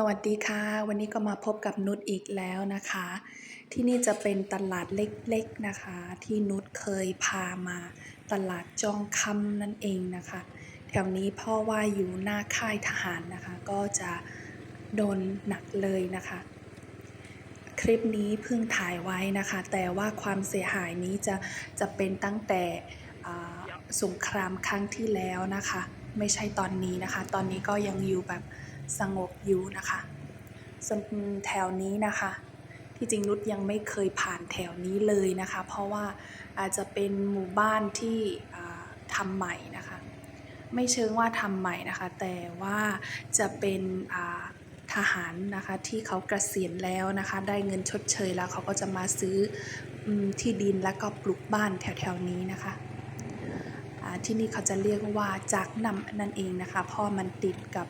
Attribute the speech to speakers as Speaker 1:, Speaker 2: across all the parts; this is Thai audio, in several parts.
Speaker 1: สวัสดีค่ะ วันนี้ก็มาพบกับนุชอีกแล้วนะคะ ที่นี่จะเป็นตลาดเล็กๆนะคะ ที่นุชเคยพามาตลาดจองคำนั่นเองนะคะ แถวนี้พ่อว่าอยู่หน้าค่ายทหารนะคะ ก็จะโดนหนักเลยนะคะ คลิปนี้เพิ่งถ่ายไว้นะคะ แต่ว่าความเสียหายนี้จะจะเป็นตั้งแต่สงครามครั้งที่แล้วนะคะ ไม่ใช่ตอนนี้นะคะ ตอนนี้ก็ยังอยู่แบบ สงบอยู่นะคะส่วนแถวนี้นะคะ ที่จริงนุชยังไม่เคยผ่านแถวนี้เลยนะคะ เพราะว่าอาจจะเป็นหมู่บ้านที่ทำใหม่นะคะ ไม่เชิงว่าทำใหม่นะคะ แต่ว่าจะเป็นทหารนะคะที่เขาเกษียณแล้วนะคะ ได้เงินชดเชยแล้วเขาก็จะมาซื้อที่ดินแล้วก็ปลูกบ้านแถวๆนี้นะคะที่นี่เขาจะเรียกว่าจากนำนั่นเองนะคะเพราะมันติดกับ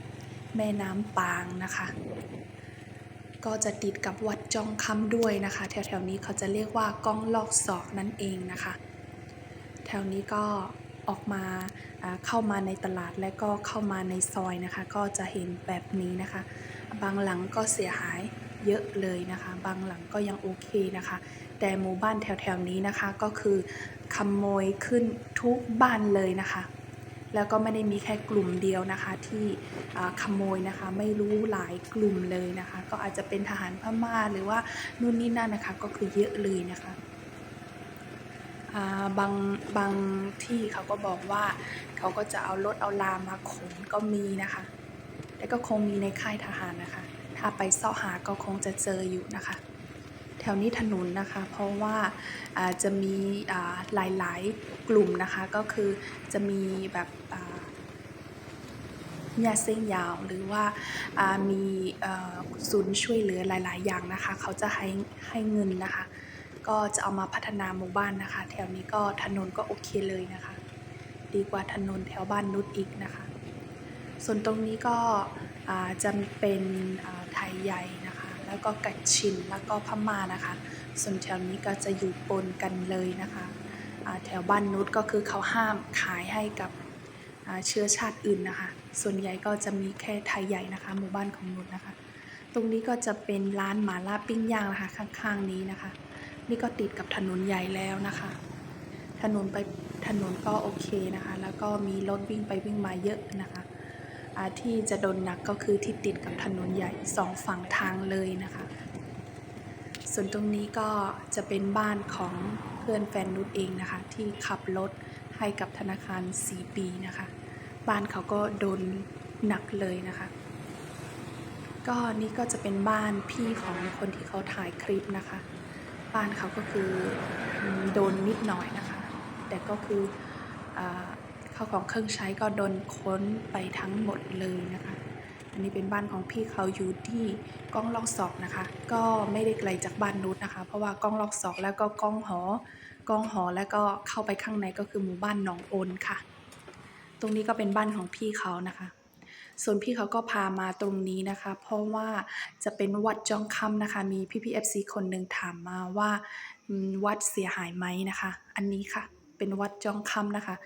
Speaker 1: แม่น้ำปางนะคะ ก็จะติดกับวัดจองคำด้วยนะคะ แถวๆนี้เขาจะเรียกว่ากล้องลอกศอกนั่นเองนะคะ แถวนี้ก็ออกมาอ่าเข้ามาในตลาดและก็เข้ามาในซอยนะคะ ก็จะเห็นแบบนี้นะคะ บางหลังก็เสียหายเยอะเลยนะคะ บางหลังก็ยังโอเคนะคะ แต่หมู่บ้านแถวๆนี้นะคะก็คือขโมยขึ้นทุกบ้านเลยนะคะ แล้วก็ไม่ได้มีแค่กลุ่มเดียวนะคะที่ขโมยนะคะไม่รู้หลายกลุ่มเลยนะคะ ก็อาจจะเป็นทหารพม่าหรือว่านู่นนี่นั่นนะคะก็คือเยอะเลยนะคะบางบางที่เขาก็บอกว่าเขาก็จะเอารถเอาลามาขนก็มีนะคะ แต่ก็คงมีในค่ายทหารนะคะ ถ้าไปเสาะหาก็คงจะเจออยู่นะคะ แถวนี้ถนนนะคะ เพราะว่าจะมีหลายๆกลุ่มนะคะก็คือจะมีแบบอ่าเส้นยาวหรือว่ามีศูนย์ช่วยเหลือหลาย ๆ อย่างนะคะ เขาจะให้ให้เงินนะคะ ก็จะเอามาพัฒนาหมู่บ้านนะคะ แถวนี้ก็ถนนก็โอเคเลยนะคะ ดีกว่าถนนแถวบ้านนุชอีกนะคะ ส่วนตรงนี้ก็จะเป็นไทยใหญ่นะ แล้วก็กัดชินแล้วก็พม่านะคะ ส่วนแถวนี้ก็จะอยู่ปนกันเลยนะคะแถวบ้านนุชก็คือเขาห้ามขายให้กับเชื้อชาติอื่นนะคะ ส่วนใหญ่ก็จะมีแค่ไทยใหญ่นะคะ หมู่บ้านของนุชนะคะ ตรงนี้ก็จะเป็นร้านหมาล่าปิ้งย่างนะคะข้างๆนี้นะคะ นี่ก็ติดกับถนนใหญ่แล้วนะคะ ถนนไปถนนก็โอเคนะคะ แล้วก็มีรถวิ่งไปวิ่งมาเยอะนะคะ ที่จะโดนหนักก็คือที่ติดกับถนนใหญ่สองฝั่งทางเลยนะคะ ส่วนตรงนี้ก็จะเป็นบ้านของเพื่อนแฟนนุชเองนะคะ ที่ขับรถให้กับธนาคาร4ปีนะคะ บ้านเขาก็โดนหนักเลยนะคะ ก็นี่ก็จะเป็นบ้านพี่ของคนที่เขาถ่ายคลิปนะคะ บ้านเขาก็คือโดนนิดหน่อยนะคะ แต่ก็คืออ ข้าวของเครื่องใช้ก็โดนค้นไปทั้งหมดเลยนะคะ อันนี้เป็นบ้านของพี่เขาอยู่ที่ก้องลอกศอกนะคะ ก็ไม่ได้ไกลจากบ้านนุชนะคะ เพราะว่าก้องลอกศอกแล้วก็ก้องหอก้องหอแล้วก็เข้าไปข้างในก็คือหมู่บ้านหนองโอนค่ะ ตรงนี้ก็เป็นบ้านของพี่เขานะคะ ส่วนพี่เขาก็พามาตรงนี้นะคะ เพราะว่าจะเป็นวัดจองคำนะคะ มีพี่พีเอฟซีคนหนึ่งถามมาว่าวัดเสียหายไหมนะคะ อันนี้ค่ะ เป็นวัดจองคำนะคะ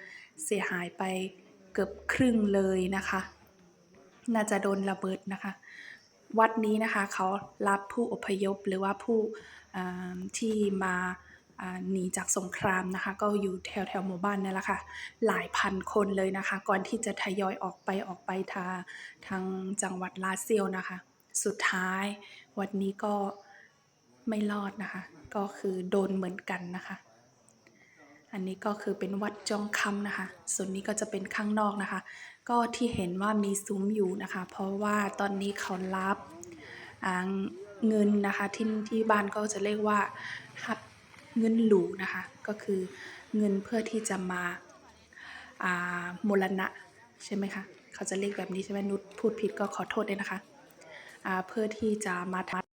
Speaker 1: เสียหายไปเกือบครึ่งเลยนะคะ น่าจะโดนระเบิดนะคะ วัดนี้นะคะเขารับผู้อพยพหรือว่าผู้อ่าที่มาอ่าหนีจากสงครามนะคะ ก็อยู่แถวแถวหมู่บ้านนี่แหละค่ะ หลายพันคนเลยนะคะ ก่อนที่จะทยอยออกไปออกไปทาทางจังหวัดลาเซียวนะคะ สุดท้ายวัดนี้ก็ไม่รอดนะคะ ก็คือโดนเหมือนกันนะคะ อันนี้ก็คือเป็นวัดจองคำนะคะ ส่วนนี้ก็จะเป็นข้างนอกนะคะ ก็ที่เห็นว่ามีซุ้มอยู่นะคะ เพราะว่าตอนนี้เขารับเงินนะคะที่ที่บ้านก็จะเรียกว่าฮับเงินหลูนะคะ ก็คือเงินเพื่อที่จะมาอ่ามรณะใช่ไหมคะ เขาจะเรียกแบบนี้ใช่ไหมนุชพูดผิดก็ขอโทษด้วยนะคะอ่าเพื่อที่จะมาท